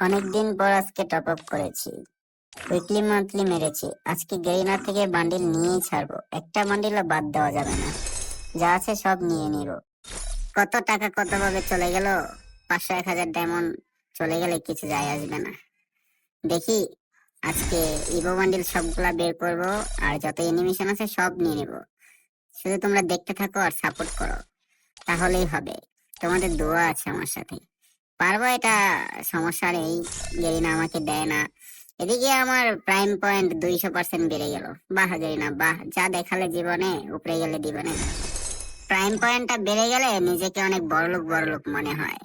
অনেকদিন পর আজকে টপ আপ করেছি। উইকলি মান্থলি মেরেছি। আজকে গেরিনা থেকে বান্ডিল নিয়েই ছাড়বো। একটা বান্ডিলও বাদ দেওয়া যাবে না। যা আছে সব নিয়ে নিব। কত টাকা কত ভাবে চলে গেল? পাঁচশো, এক হাজার ডায়মন্ড চলে গেলে কিছু যায় আসবে না। দেখি আজকে ইভো বান্ডিল সবগুলা বের করব আর যত এনিমেশন আছে সব নিয়ে নিব। শুধু তোমরা দেখতে থাকো আর সাপোর্ট করো। তাহলেই হবে। তোমাদের দোয়া আছে আমার সাথে। পারব এটা? সমস্যা নেই গেরিনা আমাকে দেয় না। এদিকে আমার প্রাইম পয়েন্ট দুইশো পার্সেন্ট বেড়ে গেল। বাহ গেরিনা, বাহ। যা দেখালে জীবনে, উপরে গেলে দিবনে। প্রাইম পয়েন্টটা বেড়ে গেলে নিজেকে অনেক বড়লোক বড়লোক মনে হয়।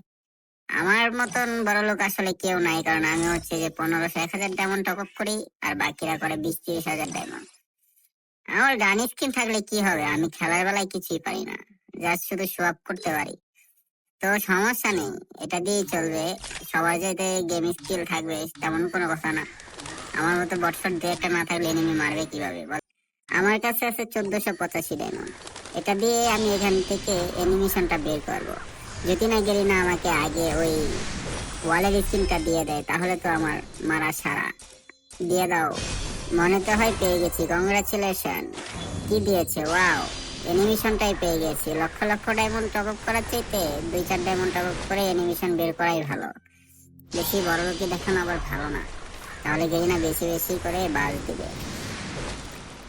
আমার মতন বড়লোক আসলে কেউ নাই, কারণ আমি হচ্ছে যে পনেরোশো, এক হাজার ডায়মন্ড টপ আপ করি, আর বাকিরা করে বিশ, তিরিশ হাজার ডায়মন্ড আমার গান স্কিন থাকলে কি হবে? আমি খেলার বেলায় কিছুই পারি না। জাস্ট শুধু আপ করতে পারি। তো সমস্যা নেই। এটা দিয়েই চলবে। সবার যাতে গেম স্কিল থাকবে, তেমন কোনো কথা না। আমার মতো বটশট দিয়ে একটা না থাকলে এনিমি মারবে কীভাবে, বল? আমার কাছে আছে চোদ্দশো পঁচাশি ডায়মন্ড এটা দিয়ে আমি এখান থেকে অ্যানিমেশনটা বের করব। যদি না গেলি না আমাকে আগে ওই ওয়ালের স্কিনটা দিয়ে দেয়, তাহলে তো আমার মারা সারা। দিয়ে দাও। মনে তো হয় পেয়ে গেছি। কংগ্রাচুলেশন কি দিয়েছে? ওয়াও অ্যানিমেশনটাই পেয়ে গেছি। Lakh lakh diamond top up করার চাইতে দুই চার ডায়মন্ড টপ আপ করে অ্যানিমেশন বের করাই ভালো। বেশি বড় দেখানো আবার ভালো না। তাহলে গেই না বেশি বেশি করে বাজ দিবে।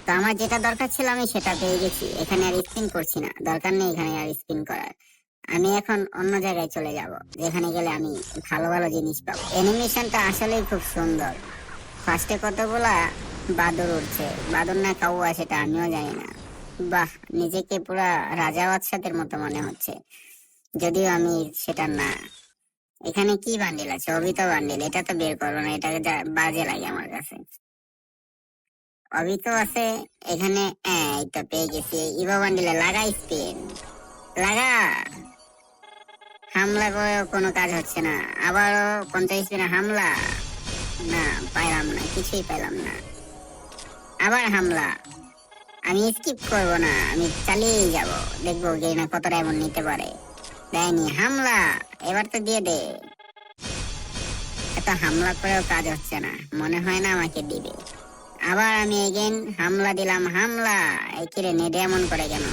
তো আমার যেটা দরকার ছিল আমি সেটা পেয়ে গেছি। এখানে আর স্পিন করছি না। দরকার নেই এখানে আর স্পিন করার। আমি এখন অন্য জায়গায় চলে যাব, যেখানে গেলে আমি ভালো ভালো জিনিস পাবো। অ্যানিমেশনটা আসলেই খুব সুন্দর। ফার্স্টে কতগুলা বাদর উঠছে বাদর না কাউয়া সেটা আমিও জানি না। বাহ নিজেকে পুরা রাজা বাদশাদের মতো মনে হচ্ছে। যদিও আমি সেটা না। এখানে কি বান্ডিল আছে? অবিত বান্ডিল এটা তো বের করব না এটা বাজে লাগে আমার কাছে। আছে এখানে হ্যাঁ, এই তো পেয়ে গেছি বান্ডিলে লাগা স্পিন লাগা! হামলা করেও কোনো কাজ হচ্ছে না। আবারও পঞ্চাশ স্পিনে হামলা? না পাইলাম না কিছুই পাইলাম না। আবার হামলা। আমি স্কিপ করব না, আমি চালিয়ে যাব। দেখব গেরিনা কতটা এমন নিতে পারে। দেয়নি, হামলা! এবার তো দিয়ে দে। এত হামলা করেও কাজ হচ্ছে না, মনে হয় না আমাকে দিবে। আবার আমি এগেন হামলা দিলাম, হামলা! এই কিরে নেডে এমন করে কেন?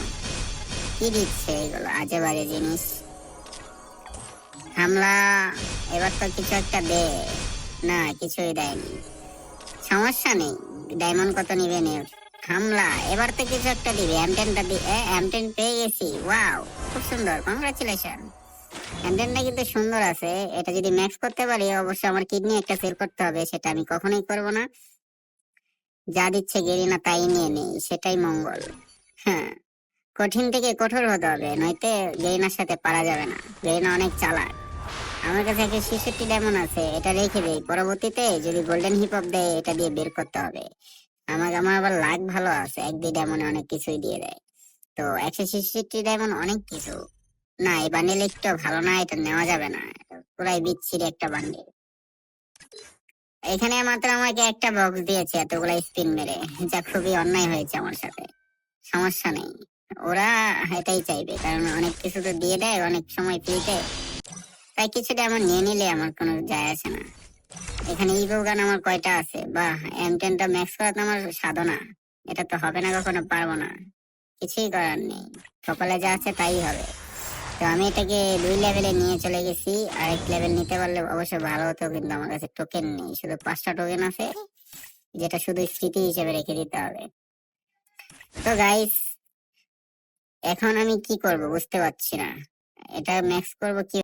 কি দিচ্ছে এগুলো আজে বাজে জিনিস? হামলা! এবার তো কিছু একটা দে। না, কিছুই দেয়নি। সমস্যা নেই ডায়মন্ড কত নিবে, নে হামলা। এবার তো কিছু একটা দি পেয়ে গেছি। ওয়াও খুব সুন্দর। কংগ্রাচুলেশন কিন্তু সুন্দর আছে। এটা যদি ম্যাক্স করতে পারি, অবশ্যই আমার কিডনি একটা সেল করতে হবে। সেটা আমি কখনোই করব না। যা দিচ্ছে তাই নিয়ে নেই। সেটাই মঙ্গল। হ্যাঁ কঠিন থেকে কঠোর হতে হবে। নয়তো গেরিনার সাথে পারা যাবে না। গেরিনা অনেক চালাক। আমার কাছে একটা ছেষট্টি ডায়মন্ড আছে। এটা রেখে দেই। পরবর্তীতে যদি গোল্ডেন হিপ হপ দেয়, এটা দিয়ে বের করতে হবে। আমাকে, আমার আবার লাখ ভালো আছে। এক, দুই ডায়মন্ডে অনেক কিছুই দিয়ে দেয়। তো একশো ছেষট্টি ডায়মন্ড অনেক কিছু। না, এই বান্ডেল একটু ভালো না, এটা নেওয়া যাবে না। পুরাই বিচ্ছিরি একটা বান্ডেল এখানে মাত্র আমাকে একটা বক্স দিয়েছে এতগুলা স্পিন মেরে, যা খুবই অন্যায় হয়েছে আমার সাথে। সমস্যা নেই। ওরা এটাই চাইবে, কারণ অনেক কিছু তো দিয়ে দেয়, অনেক সময় ফ্রিতে তাই কিছুটা আমার নিয়ে নিলে আমার কোনো যায় আসে না। এখানে ইভো গান আমার কয়টা আছে? বা এম টেনটা ম্যাক্স করা তো আমার সাধনা। এটা তো হবে না কখনো, পারব না। কিছুই করার নেই। সকালে যা আছে তাই হবে। তো আমি এটাকে দুই লেভেলে নিয়ে চলে গেছি। আর এক লেভেল নিতে পারলে অবশ্যই ভালো হতো, কিন্তু আমার কাছে টোকেন নেই। শুধু পাঁচটা টোকেন আছে, যেটা শুধু স্মৃতি হিসেবে রেখে দিতে হবে। তো গাইস এখন আমি কি করব বুঝতে পারছি না। এটা ম্যাক্স করব কি